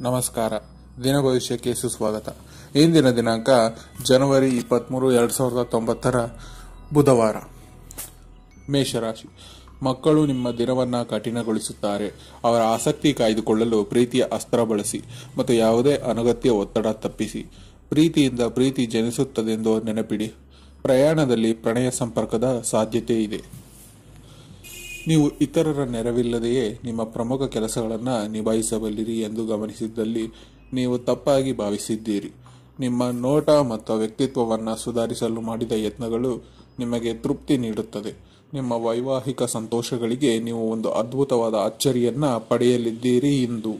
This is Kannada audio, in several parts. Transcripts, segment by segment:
ನಮಸ್ಕಾರ. ದಿನ ಭವಿಷ್ಯಕ್ಕೆ ಸುಸ್ವಾಗತ. ಇಂದಿನ ದಿನಾಂಕ ಜನವರಿ ಇಪ್ಪತ್ತ್ಮೂರು ಎರಡು ಸಾವಿರದ ತೊಂಬತ್ತರ ಬುಧವಾರ. ಮೇಷರಾಶಿ. ಮಕ್ಕಳು ನಿಮ್ಮ ದಿನವನ್ನು ಕಠಿಣಗೊಳಿಸುತ್ತಾರೆ. ಅವರ ಆಸಕ್ತಿ ಕಾಯ್ದುಕೊಳ್ಳಲು ಪ್ರೀತಿಯ ಅಸ್ತ್ರ ಬಳಸಿ ಮತ್ತು ಯಾವುದೇ ಅನಗತ್ಯ ಒತ್ತಡ ತಪ್ಪಿಸಿ. ಪ್ರೀತಿಯಿಂದ ಪ್ರೀತಿ ಜನಿಸುತ್ತದೆಂದು ನೆನಪಿಡಿ. ಪ್ರಯಾಣದಲ್ಲಿ ಪ್ರಣಯ ಸಂಪರ್ಕದ ಸಾಧ್ಯತೆ ಇದೆ. ನೀವು ಇತರರ ನೆರವಿಲ್ಲದೆಯೇ ನಿಮ್ಮ ಪ್ರಮುಖ ಕೆಲಸಗಳನ್ನು ನಿಭಾಯಿಸಬಲ್ಲಿರಿ ಎಂದು ಗಮನಿಸಿದ್ದಲ್ಲಿ ನೀವು ತಪ್ಪಾಗಿ ಭಾವಿಸಿದ್ದೀರಿ. ನಿಮ್ಮ ನೋಟ ಮತ್ತು ವ್ಯಕ್ತಿತ್ವವನ್ನು ಸುಧಾರಿಸಲು ಮಾಡಿದ ಯತ್ನಗಳು ನಿಮಗೆ ತೃಪ್ತಿ ನೀಡುತ್ತದೆ. ನಿಮ್ಮ ವೈವಾಹಿಕ ಸಂತೋಷಗಳಿಗೆ ನೀವು ಒಂದು ಅದ್ಭುತವಾದ ಅಚ್ಚರಿಯನ್ನ ಪಡೆಯಲಿದ್ದೀರಿ ಇಂದು.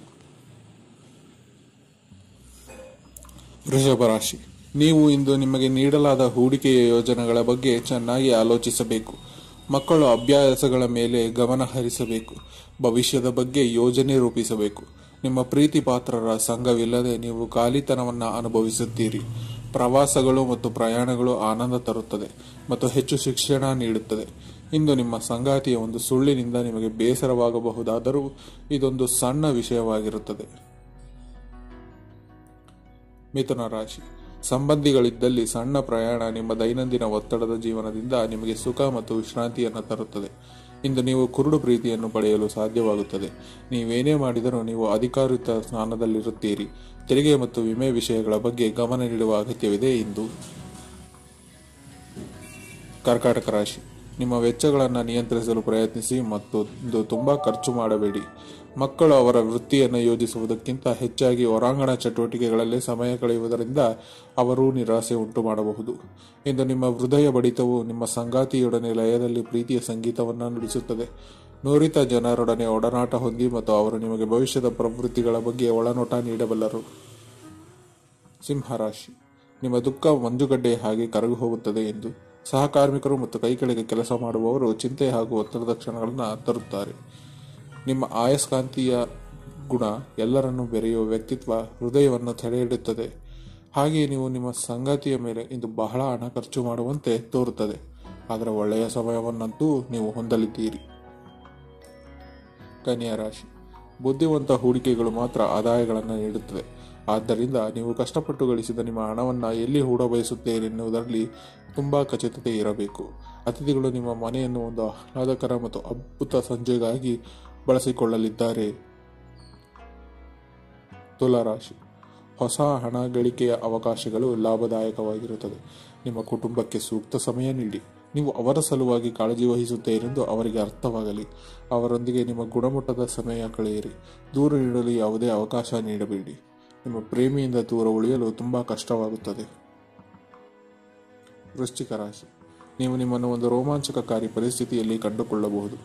ವೃಷಭ ರಾಶಿ. ನೀವು ಇಂದು ನಿಮಗೆ ನೀಡಲಾದ ಹೂಡಿಕೆಯ ಯೋಜನೆಗಳ ಬಗ್ಗೆ ಚೆನ್ನಾಗಿ ಆಲೋಚಿಸಬೇಕು. ಮಕ್ಕಳು ಅಭ್ಯಾಸಗಳ ಮೇಲೆ ಗಮನ ಹರಿಸಬೇಕು. ಭವಿಷ್ಯದ ಬಗ್ಗೆ ಯೋಜನೆ ರೂಪಿಸಬೇಕು. ನಿಮ್ಮ ಪ್ರೀತಿ ಪಾತ್ರರ ಸಂಘವಿಲ್ಲದೆ ನೀವು ಖಾಲಿತನವನ್ನು ಅನುಭವಿಸುತ್ತೀರಿ. ಪ್ರವಾಸಗಳು ಮತ್ತು ಪ್ರಯಾಣಗಳು ಆನಂದ ತರುತ್ತದೆ ಮತ್ತು ಹೆಚ್ಚು ಶಿಕ್ಷಣ ನೀಡುತ್ತದೆ. ಇಂದು ನಿಮ್ಮ ಸಂಗಾತಿಯ ಒಂದು ಸುಳ್ಳಿನಿಂದ ನಿಮಗೆ ಬೇಸರವಾಗಬಹುದಾದರೂ ಇದೊಂದು ಸಣ್ಣ ವಿಷಯವಾಗಿರುತ್ತದೆ. ಮಿಥುನ ರಾಶಿ. ಸಂಬಂಧಿಗಳಿದ್ದಲ್ಲಿ ಸಣ್ಣ ಪ್ರಯಾಣ ನಿಮ್ಮ ದೈನಂದಿನ ಒತ್ತಡದ ಜೀವನದಿಂದ ನಿಮಗೆ ಸುಖ ಮತ್ತು ವಿಶ್ರಾಂತಿಯನ್ನು ತರುತ್ತದೆ. ಇಂದು ನೀವು ಕುರುಡು ಪ್ರೀತಿಯನ್ನು ಪಡೆಯಲು ಸಾಧ್ಯವಾಗುತ್ತದೆ. ನೀವೇನೇ ಮಾಡಿದರೂ ನೀವು ಅಧಿಕಾರಿತ ಸ್ಥಾನದಲ್ಲಿರುತ್ತೀರಿ. ತೆರಿಗೆ ಮತ್ತು ವಿಮೆ ವಿಷಯಗಳ ಬಗ್ಗೆ ಗಮನ ನೀಡುವ ಅಗತ್ಯವಿದೆ ಇಂದು. ಕರ್ಕಾಟಕ ರಾಶಿ. ನಿಮ್ಮ ವೆಚ್ಚಗಳನ್ನು ನಿಯಂತ್ರಿಸಲು ಪ್ರಯತ್ನಿಸಿ ಮತ್ತು ತುಂಬ ತುಂಬಾ ಖರ್ಚು ಮಾಡಬೇಡಿ. ಮಕ್ಕಳು ಅವರ ವೃತ್ತಿಯನ್ನು ಯೋಜಿಸುವುದಕ್ಕಿಂತ ಹೆಚ್ಚಾಗಿ ಹೊರಾಂಗಣ ಚಟುವಟಿಕೆಗಳಲ್ಲಿ ಸಮಯ ಕಳೆಯುವುದರಿಂದ ಅವರೂ ನಿರಾಸೆ ಉಂಟು ಮಾಡಬಹುದು ಇಂದು ನಿಮ್ಮ ಹೃದಯ ಬಡಿತವು ನಿಮ್ಮ ಸಂಗಾತಿಯೊಡನೆ ಲಯದಲ್ಲಿ ಪ್ರೀತಿಯ ಸಂಗೀತವನ್ನು ನುಡಿಸುತ್ತದೆ. ನುರಿತ ಜನರೊಡನೆ ಒಡನಾಟ ಹೊಂದಿ ಮತ್ತು ಅವರು ನಿಮಗೆ ಭವಿಷ್ಯದ ಪ್ರವೃತ್ತಿಗಳ ಬಗ್ಗೆ ಒಳನೋಟ ನೀಡಬಲ್ಲರು. ಸಿಂಹರಾಶಿ. ನಿಮ್ಮ ದುಃಖ ಮಂಜುಗಡ್ಡೆ ಹಾಗೆ ಕರಗು ಹೋಗುತ್ತದೆ ಎಂದು ಸಹಕಾರ್ಮಿಕರು ಮತ್ತು ಕೈಗಳಿಗೆ ಕೆಲಸ ಮಾಡುವವರು ಚಿಂತೆ ಹಾಗೂ ಒತ್ತಡದ ಕ್ಷಣಗಳನ್ನು ತರುತ್ತಾರೆ. ನಿಮ್ಮ ಆಯಸ್ಕಾಂತೀಯ ಗುಣ ಎಲ್ಲರನ್ನೂ ಬೆರೆಯುವ ವ್ಯಕ್ತಿತ್ವ ಹೃದಯವನ್ನು ತಡೆಹಿಡುತ್ತದೆ ಹಾಗೆಯೇ ನೀವು ನಿಮ್ಮ ಸಂಗಾತಿಯ ಮೇಲೆ ಇಂದು ಬಹಳ ಹಣ ಖರ್ಚು ಮಾಡುವಂತೆ ತೋರುತ್ತದೆ. ಆದರೆ ಒಳ್ಳೆಯ ಸಮಯವನ್ನಂತೂ ನೀವು ಹೊಂದಲಿದ್ದೀರಿ. ಕನ್ಯಾ ರಾಶಿ. ಬುದ್ಧಿವಂತ ಹೂಡಿಕೆಗಳು ಮಾತ್ರ ಆದಾಯಗಳನ್ನು ನೀಡುತ್ತದೆ. ಆದ್ದರಿಂದ ನೀವು ಕಷ್ಟಪಟ್ಟು ಗಳಿಸಿದ ನಿಮ್ಮ ಹಣವನ್ನು ಎಲ್ಲಿ ಹೂಡ ಬಯಸುತ್ತೀರಿ ಎನ್ನುವುದರಲ್ಲಿ ತುಂಬ ಖಚಿತತೆ ಇರಬೇಕು. ಅತಿಥಿಗಳು ನಿಮ್ಮ ಮನೆಯನ್ನು ಒಂದು ಆಹ್ಲಾದಕರ ಮತ್ತು ಅದ್ಭುತ ಸಂಜೆಗಾಗಿ ಬಳಸಿಕೊಳ್ಳಲಿದ್ದಾರೆ. ತುಲಾರಾಶಿ. ಹೊಸ ಹಣ ಗಳಿಕೆಯ ಅವಕಾಶಗಳು ಲಾಭದಾಯಕವಾಗಿರುತ್ತದೆ. ನಿಮ್ಮ ಕುಟುಂಬಕ್ಕೆ ಸೂಕ್ತ ಸಮಯ ನೀಡಿ. ನೀವು ಅವರ ಸಲುವಾಗಿ ಕಾಳಜಿ ವಹಿಸುತ್ತೇರೆಂದು ಅವರಿಗೆ ಅರ್ಥವಾಗಲಿ. ಅವರೊಂದಿಗೆ ನಿಮ್ಮ ಗುಣಮಟ್ಟದ ಸಮಯ ಕಳೆಯಿರಿ. ದೂರ ನೀಡಲು ಯಾವುದೇ ಅವಕಾಶ ನೀಡಬೇಡಿ. ನಿಮ್ಮ ಪ್ರೇಮಿಯಿಂದ ದೂರ ಉಳಿಯಲು ತುಂಬ ಕಷ್ಟವಾಗುತ್ತದೆ. ವೃಶ್ಚಿಕ ರಾಶಿ. ನೀವು ನಿಮ್ಮನ್ನು ಒಂದು ರೋಮಾಂಚಕಕಾರಿ ಪರಿಸ್ಥಿತಿಯಲ್ಲಿ ಕಂಡುಕೊಳ್ಳಬಹುದು.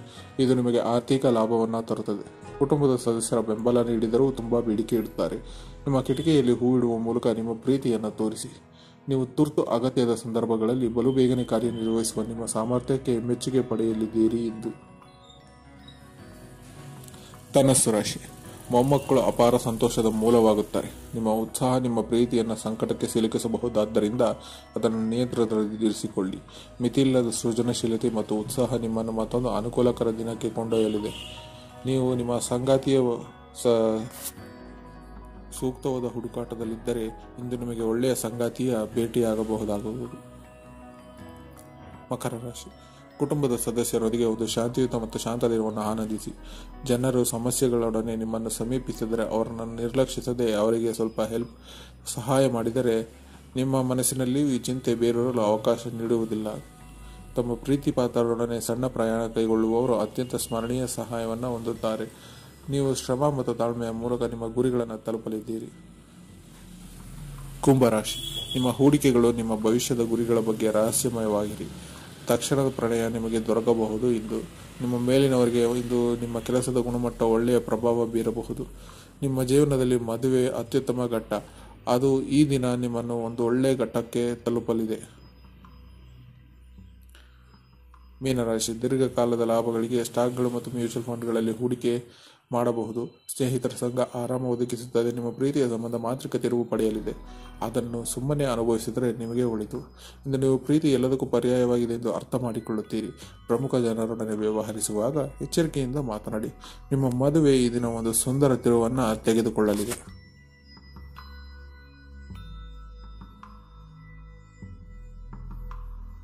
ಇದು ನಿಮಗೆ ಆರ್ಥಿಕ ಲಾಭವನ್ನು ತರುತ್ತದೆ. ಕುಟುಂಬದ ಸದಸ್ಯರ ಬೆಂಬಲ ನೀಡಿದರೂ ತುಂಬಾ ಬೇಡಿಕೆ ಇಡುತ್ತಾರೆ. ನಿಮ್ಮ ಕಿಟಕಿಯಲ್ಲಿ ಹೂ ಇಡುವ ಮೂಲಕ ನಿಮ್ಮ ಪ್ರೀತಿಯನ್ನು ತೋರಿಸಿ. ನೀವು ತುರ್ತು ಅಗತ್ಯದ ಸಂದರ್ಭಗಳಲ್ಲಿ ಬಲು ಬೇಗನೆ ಕಾರ್ಯನಿರ್ವಹಿಸುವ ನಿಮ್ಮ ಸಾಮರ್ಥ್ಯಕ್ಕೆ ಮೆಚ್ಚುಗೆ ಪಡೆಯಲಿದ್ದೀರಿ ಎಂದು. ಧನಸ್ಸು ರಾಶಿ. ಮೊಮ್ಮಕ್ಕಳು ಅಪಾರ ಸಂತೋಷದ ಮೂಲವಾಗುತ್ತಾರೆ. ನಿಮ್ಮ ಉತ್ಸಾಹ, ನಿಮ್ಮ ಪ್ರೀತಿಯನ್ನು ಸಂಕಟಕ್ಕೆ ಸಿಲುಕಿಸಬಹುದಾದ್ದರಿಂದ ಅದನ್ನು ನಿಯಂತ್ರಣದಲ್ಲಿರಿಸಿಕೊಳ್ಳಿ ಮಿತಿಯಿಲ್ಲದ ಸೃಜನಶೀಲತೆ ಮತ್ತು ಉತ್ಸಾಹ ನಿಮ್ಮನ್ನು ಮತ್ತೊಂದು ಅನುಕೂಲಕರ ದಿನಕ್ಕೆ ಕೊಂಡೊಯ್ಯಲಿದೆ. ನೀವು ನಿಮ್ಮ ಸಂಗಾತಿಯ ಸ ಸೂಕ್ತವಾದ ಹುಡುಕಾಟದಲ್ಲಿದ್ದರೆ ಇಂದು ನಿಮಗೆ ಒಳ್ಳೆಯ ಸಂಗಾತಿಯ ಭೇಟಿಯಾಗಬಹುದಾಗುವುದು. ಮಕರ ರಾಶಿ. ಕುಟುಂಬದ ಸದಸ್ಯರೊಂದಿಗೆ ಒಂದು ಶಾಂತಿಯುತ ಮತ್ತು ಶಾಂತ ದಿನವನ್ನು ಆನಂದಿಸಿ. ಜನರು ಸಮಸ್ಯೆಗಳೊಡನೆ ನಿಮ್ಮನ್ನು ಸಮೀಪಿಸಿದರೆ ಅವರನ್ನು ನಿರ್ಲಕ್ಷಿಸದೆ ಅವರಿಗೆ ಸ್ವಲ್ಪ ಹೆಲ್ಪ್ ಸಹಾಯ ಮಾಡಿದರೆ ನಿಮ್ಮ ಮನಸ್ಸಿನಲ್ಲಿ ಈ ಚಿಂತೆ ಬೇರೂರಲು ಅವಕಾಶ ನೀಡುವುದಿಲ್ಲ. ತಮ್ಮ ಪ್ರೀತಿ ಪಾತ್ರರೊಡನೆ ಸಣ್ಣ ಪ್ರಯಾಣ ಕೈಗೊಳ್ಳುವವರು ಅತ್ಯಂತ ಸ್ಮರಣೀಯ ಸಹಾಯವನ್ನು ಹೊಂದುತ್ತಾರೆ. ನೀವು ಶ್ರಮ ಮತ್ತು ತಾಳ್ಮೆಯ ಮೂಲಕ ನಿಮ್ಮ ಗುರಿಗಳನ್ನು ತಲುಪಲಿದ್ದೀರಿ. ಕುಂಭರಾಶಿ. ನಿಮ್ಮ ಹೂಡಿಕೆಗಳು ನಿಮ್ಮ ಭವಿಷ್ಯದ ಗುರಿಗಳ ಬಗ್ಗೆ ರಹಸ್ಯಮಯವಾಗಿರಿ. ತಕ್ಷಣದ ಪ್ರಣಯ ನಿಮಗೆ ದೊರಕಬಹುದು. ಇಂದು ನಿಮ್ಮ ಮೇಲಿನವರಿಗೆ ಇಂದು ನಿಮ್ಮ ಕೆಲಸದ ಗುಣಮಟ್ಟ ಒಳ್ಳೆಯ ಪ್ರಭಾವ ಬೀರಬಹುದು. ನಿಮ್ಮ ಜೀವನದಲ್ಲಿ ಮದುವೆ ಅತ್ಯುತ್ತಮ ಘಟ್ಟ. ಅದು ಈ ದಿನ ನಿಮ್ಮನ್ನು ಒಂದು ಒಳ್ಳೆಯ ಘಟ್ಟಕ್ಕೆ ತಲುಪಲಿದೆ. ಮೀನರಾಶಿ, ದೀರ್ಘಕಾಲದ ಲಾಭಗಳಿಗೆ, ಸ್ಟಾಕ್ಗಳು ಮತ್ತು ಮ್ಯೂಚುವಲ್ ಫಂಡ್ಗಳಲ್ಲಿ ಹೂಡಿಕೆ ಮಾಡಬಹುದು. ಸ್ನೇಹಿತರ ಸಂಘ ಆರಾಮ ಒದಗಿಸುತ್ತದೆ. ನಿಮ್ಮ ಪ್ರೀತಿಯ ಸಂಬಂಧ ಮಾಂತ್ರಿಕ ತಿರುವು ಪಡೆಯಲಿದೆ. ಅದನ್ನು ಸುಮ್ಮನೆ ಅನುಭವಿಸಿದರೆ ನಿಮಗೆ ಒಳಿತು. ಇಂದು ನೀವು ಪ್ರೀತಿ ಎಲ್ಲದಕ್ಕೂ ಪರ್ಯಾಯವಾಗಿದೆ ಎಂದು ಅರ್ಥ ಮಾಡಿಕೊಳ್ಳುತ್ತೀರಿ. ಪ್ರಮುಖ ಜನರೊಡನೆ ವ್ಯವಹರಿಸುವಾಗ ಎಚ್ಚರಿಕೆಯಿಂದ ಮಾತನಾಡಿ. ನಿಮ್ಮ ಮದುವೆ ಈ ದಿನ ಒಂದು ಸುಂದರ ತಿರುವನ್ನು ತೆಗೆದುಕೊಳ್ಳಲಿದೆ.